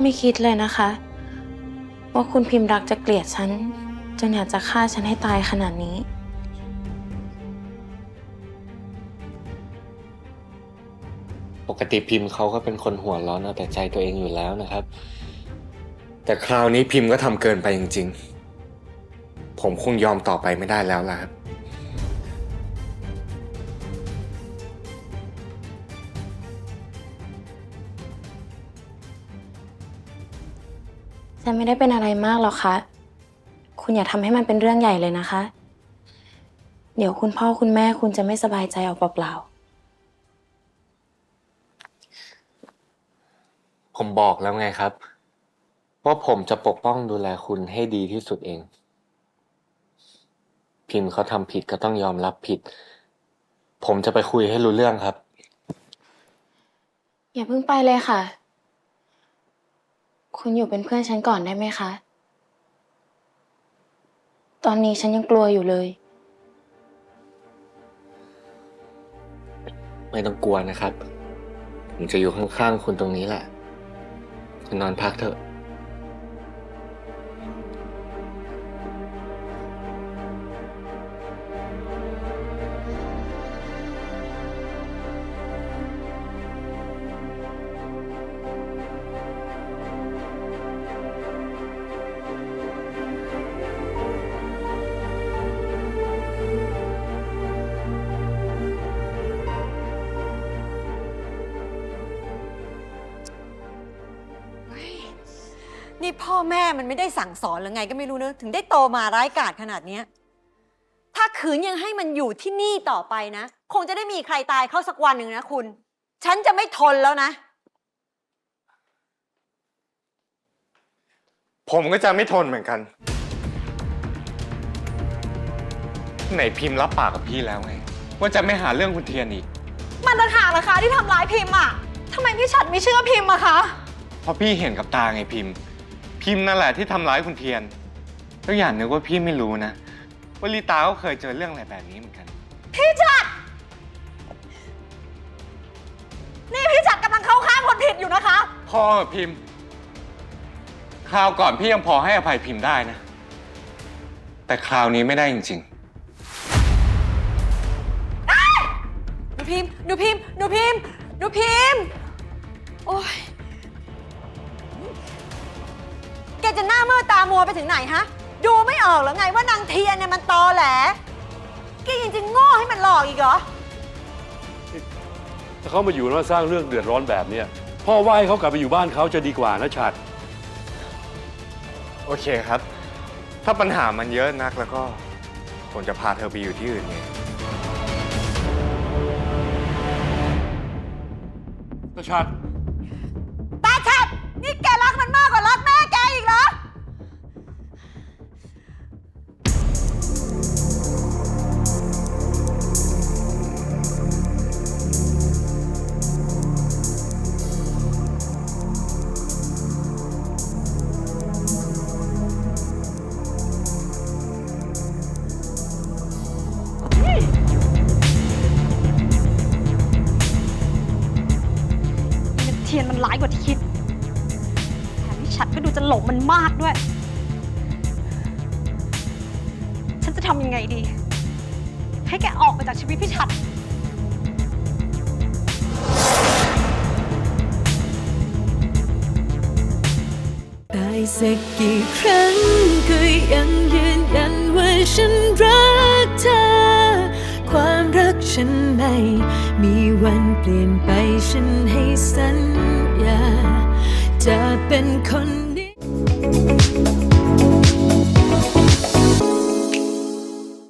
ไม่คิดเลยนะคะ ว่าคุณพิมพ์รักจะเกลียดฉัน จนอยากจะฆ่าฉันให้ตายขนาดนี้ ปกติพิมพ์เขาก็เป็นคนหัวร้อนเอาแต่ใจตัวเองอยู่แล้วนะครับ แต่คราวนี้พิมพ์ก็ทำเกินไปจริง ๆ ผมคงยอมต่อไปไม่ได้แล้วล่ะครับ ฉันไม่ได้เป็นอะไรมากหรอกคะคุณอย่าทำให้มันเป็นเรื่องใหญ่เลยนะคะ เดี๋ยวคุณพ่อคุณแม่คุณจะไม่สบายใจเอาเปล่าผมบอกแล้วไงครับ ว่าผมจะปกป้องดูแลคุณให้ดีที่สุดเอง พิมพ์เขาทำผิดก็ต้องยอมรับผิด ผมจะไปคุยให้รู้เรื่องครับ ๆ อย่าเพิ่งไปเลยค่ะ คุณอยู่เป็นเพื่อนฉันก่อนได้ไหมคะ ตอนนี้ฉันยังกลัวอยู่เลย ไม่ต้องกลัวนะครับ ผมจะอยู่ข้างๆคุณตรงนี้แหละ คุณนอนพักเถอะ นี่พ่อแม่มันไม่ได้สั่งสอนหรือไงก็ไม่รู้เนอะถึงได้โตมาร้ายกาจขนาดเนี้ยถ้าขืนยังให้มันอยู่ที่นี่ต่อไปนะ คงจะได้มีใครตายเข้าสักวันหนึ่งนะคุณ ฉันจะไม่ทนแล้วนะ ผมก็จะไม่ทนเหมือนกัน ไหนพิมพ์รับปากกับพี่แล้วไง ว่าจะไม่หาเรื่องคุณเทียนอีก มันต่างหากเหรอคะที่ทำร้ายพิมพ์อะทำไมพี่ฉัดไม่เชื่อพิมพ์อะคะ เพราะพี่เห็นกับตาไงพิมพ์ พิมพ์นั่นแหละที่ทำร้ายคุณเทียนแล้วอย่างนึกว่าพี่ไม่รู้นะว่าลีตาก็เคยเจอเรื่องอะไรแบบนี้เหมือนกัน พี่ฉัด นี่พี่ฉัดกำลังเข้าข้างคนผิดอยู่นะคะพ่อพิมพ์คราวก่อนพี่ยังพอให้อภัยพิมพ์ได้นะ แต่คราวนี้ไม่ได้จริง ดูพิมพ์ ดูพิมพ์ ดูพิมพ์ ดูพิมพ์ โอ้ย กจะหน้ามืดตามัวไปถึงไหนฮะ ดูไม่ออกเหรอไงว่านางเทียนเนี่ยมันตอแหลแกยังจะโง่ให้มันหลอกอีกเหรอ ถ้าเขามาอยู่แล้วสร้างเรื่องเดือดร้อนแบบเนี้ยพ่อว่าให้เขากลับไปอยู่บ้านเขาจะดีกว่านะชัดๆโอเคครับ ถ้าปัญหามันเยอะนักแล้วก็ผมจะพาเธอไปอยู่ที่อื่นไงนะชัด เทียนมันร้ายกว่าที่คิดแถมพี่ฉัดก็ดูจะหลงมันมากด้วย ฉันจะทำยังไงดี ให้แกออกไปจากชีวิตพี่ฉัดตายสักกี่ครั้งก็ยังยืนยันว่าฉันรัก ฉันไม่ มีวันเปลี่ยนไปฉันให้สัญญา จะเป็นคน